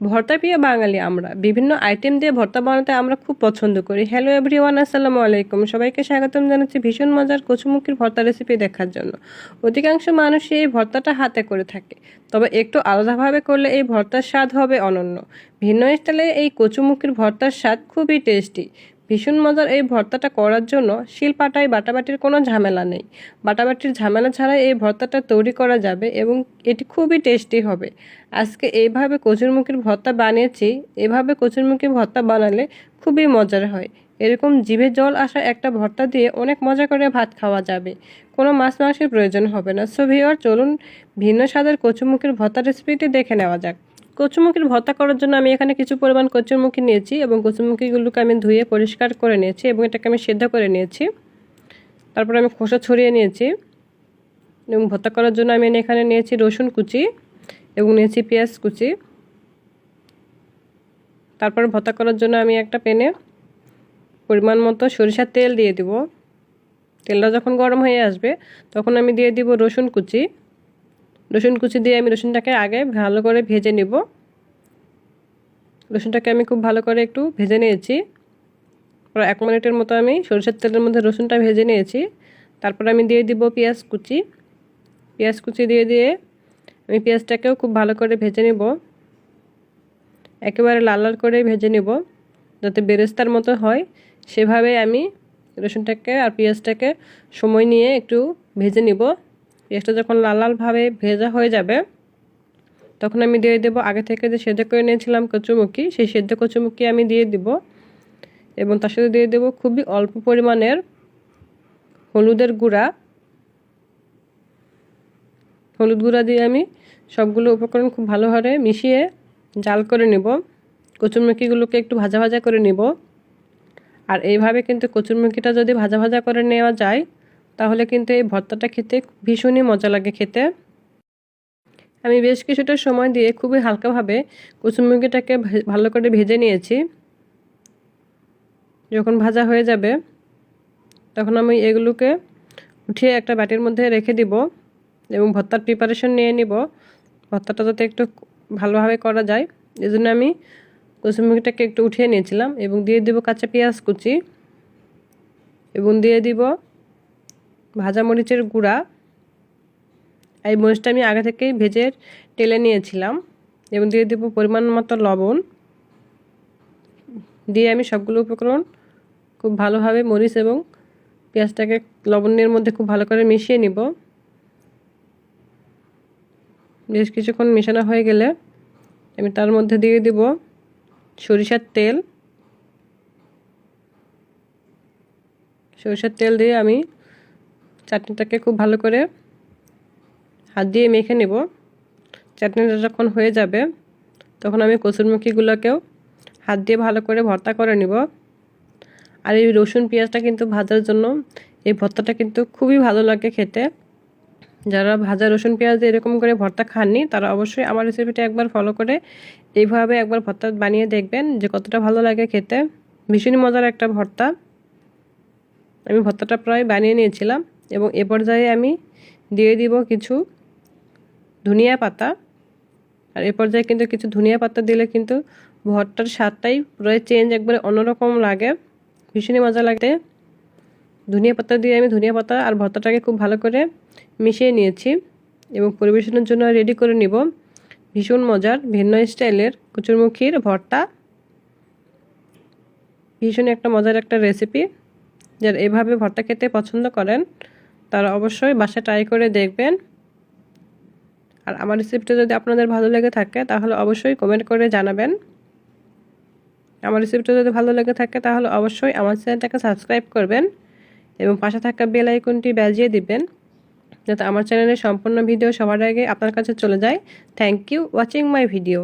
ভর্তা প্রিয় বাঙালি আমরা, বিভিন্ন আইটেম দিয়ে ভর্তা বানাতে আমরা খুব পছন্দ করি। হ্যালো এভরিওয়ান আসসালামু আলাইকুম। সবাইকে স্বাগতম জানাচ্ছি ভীষণ মজার কচুমুখির ভর্তা রেসিপি দেখার জন্য। অধিকাংশ মানুষই এই ভর্তাটা হাতে করে থাকে। তবে একটু আলাদাভাবে করলে এই ভর্তার স্বাদ হবে অনন্য। ভিন্ন স্টাইলে এই কচুমুখির ভর্তার স্বাদ খুবই টেস্টি ভীষণ মজার এই ভর্তাটা করার জন্য শিলপাটায় বাটাবাটির কোনো ঝামেলা নেই। বাটাবাটির ঝামেলা ছাড়াই এই ভর্তাটা তৈরি করা যাবে এবং এটি খুবই টেস্টি হবে। আজকে এইভাবে কচুরমুখির ভর্তা বানিয়েছি, এভাবে কচুরমুখির ভর্তা বানালে খুবই মজার হয়। এরকম জিভে জল আসা একটা ভর্তা দিয়ে অনেক মজা করে ভাত খাওয়া যাবে। কোনো মাছ মাংসের প্রয়োজন হবে না। সো ভিওর চলুন ভিন্ন স্বাদের কচুমুখির ভর্তা রেসিপিটি দেখে নেওয়া যাক। কচুমুখির ভর্তা করার জন্য আমি এখানে কিছু পরিমাণ কচুরমুখী নিয়েছি এবং কচুরমুখিগুলোকে আমি ধুয়ে পরিষ্কার করে নিয়েছি এবং এটাকে আমি সেদ্ধ করে নিয়েছি। তারপর আমি খোসা ছড়িয়ে নিয়েছি এবং ভর্তা করার জন্য আমি এখানে নিয়েছি রসুন কুচি এবং নিয়েছি পেঁয়াজ কুচি। তারপর ভর্তা করার জন্য আমি একটা প্যানে পরিমাণ মতো সরিষার তেল দিয়ে দিব। তেলটা যখন গরম হয়ে আসবে, তখন আমি দিয়ে দিব রসুন কুচি। রসুন কুচি দিয়ে আমি রসুনটাকে আগে ভালো করে ভেজে নিব। রসুনটাকে আমি খুব ভালো করে একটু ভেজে নিয়েছি। প্রায় এক মিনিটের মতো আমি সরিষার তেলের মধ্যে রসুনটা ভেজে নিয়েছি। তারপর আমি দিয়ে দিব পেঁয়াজ কুচি। পেঁয়াজ কুচি দিয়ে দিয়ে আমি পেঁয়াজটাকেও খুব ভালো করে ভেজে নিব। একেবারে লাল লাল করে ভেজে নিব যাতে বেরেস্তার মতো হয়। সেভাবে আমি রসুনটাকে আর পেঁয়াজটাকে সময় নিয়ে একটু ভেজে নিব। পেঁয়াজটা যখন লাল লালভাবে ভেজা হয়ে যাবে, তখন আমি দিয়ে দেবো আগে থেকে যে সেদ্ধ করে নিয়েছিলাম কচুমুখি, সেই সেদ্ধ কচুমুখি আমি দিয়ে দিব এবং তার সাথে দিয়ে দেবো খুবই অল্প পরিমাণের হলুদের গুঁড়া। হলুদ গুঁড়া দিয়ে আমি সবগুলো উপকরণ খুব ভালোভাবে মিশিয়ে জাল করে নিব। কচুরমুখিগুলোকে একটু ভাজা ভাজা করে নিব। আর এইভাবে কিন্তু কচুরমুখিটা যদি ভাজা ভাজা করে নেওয়া যায় তাহলে কিন্তু এই ভর্তাটা খেতে ভীষণই মজা লাগে খেতে। আমি বেশ কিছুটা সময় দিয়ে খুবই হালকাভাবে কচুরমুখিটাকে ভালো করে ভেজে নিয়েছি। যখন ভাজা হয়ে যাবে, তখন আমি এগুলোকে উঠিয়ে একটা বাটির মধ্যে রেখে দিব এবং ভর্তার প্রিপারেশন নিয়ে নিব। ভর্তাটা যাতে একটু ভালোভাবে করা যায় এই জন্য আমি কচুরমুখিটাকে একটু উঠিয়ে নিয়েছিলাম এবং দিয়ে দিব কাঁচা পেঁয়াজ কুচি এবং দিয়ে দিব ভাজা মরিচের গুঁড়া এই মরিচটা আমি আগে থেকেই ভেজে টেলে নিয়েছিলাম। এবং দিয়ে দেবো পরিমাণ মতো লবণ। দিয়ে আমি সবগুলো উপকরণ খুব ভালোভাবে মরিচ এবং পেঁয়াজটাকে লবণের মধ্যে খুব ভালো করে মিশিয়ে নিব। বেশ কিছুক্ষণ মেশানো হয়ে গেলে আমি তার মধ্যে দিয়ে দিব সরিষার তেল। সরিষার তেল দিয়ে আমি চাটনিটাকে খুব ভালো করে হাত দিয়ে মেখে নেব। চাটনিটা যখন হয়ে যাবে, তখন আমি কচুরমুখিগুলোকেও হাত দিয়ে ভালো করে ভর্তা করে নিব। আর এই রসুন পেঁয়াজটা কিন্তু ভাজার জন্য এই ভর্তাটা কিন্তু খুবই ভালো লাগে খেতে। যারা ভাজা রসুন পেঁয়াজ এরকম করে ভর্তা খাননি, তারা অবশ্যই আমার রেসিপিটা একবার ফলো করে এইভাবে একবার ভর্তা বানিয়ে দেখবেন যে কতটা ভালো লাগে খেতে। ভীষণই মজার একটা ভর্তা। আমি ভর্তাটা প্রায় বানিয়ে নিয়েছিলাম। এবং এ পর্যায়ে আমি দিয়ে দিব কিছু ধনিয়া পাতা। আর এ পর্যায়ে কিন্তু কিছু ধনিয়া পাতা দিলে কিন্তু ভর্তার স্বাদটাই প্রায় চেঞ্জ একবারে অন্যরকম লাগে। ভীষণই মজা লাগে। ধনিয়া পাতা দিয়ে আমি ধনিয়া পাতা আর ভর্তাটাকে খুব ভালো করে মিশিয়ে নিয়েছি এবং পরিবেশনের জন্য রেডি করে নিব। ভীষণ মজার, ভিন্ন স্টাইলের কুচুরমুখির ভর্তা। ভীষণ একটা মজার একটা রেসিপি যারা এভাবে ভর্তা খেতে পছন্দ করেন তারা অবশ্যই বাসায় ট্রাই করে দেখবেন। আর আমার রেসিপিটা যদি আপনাদের ভালো লেগে থাকে, তাহলে অবশ্যই কমেন্ট করে জানাবেন। আমার রেসিপিটা যদি ভালো লেগে থাকে, তাহলে অবশ্যই আমার চ্যানেলটাকে সাবস্ক্রাইব করবেন এবং পাশে থাকা বেল আইকনটি বাজিয়ে দিবেন, যাতে আমার চ্যানেলের সম্পূর্ণ ভিডিও সবার আগে আপনার কাছে চলে যায়। Thank you watching my video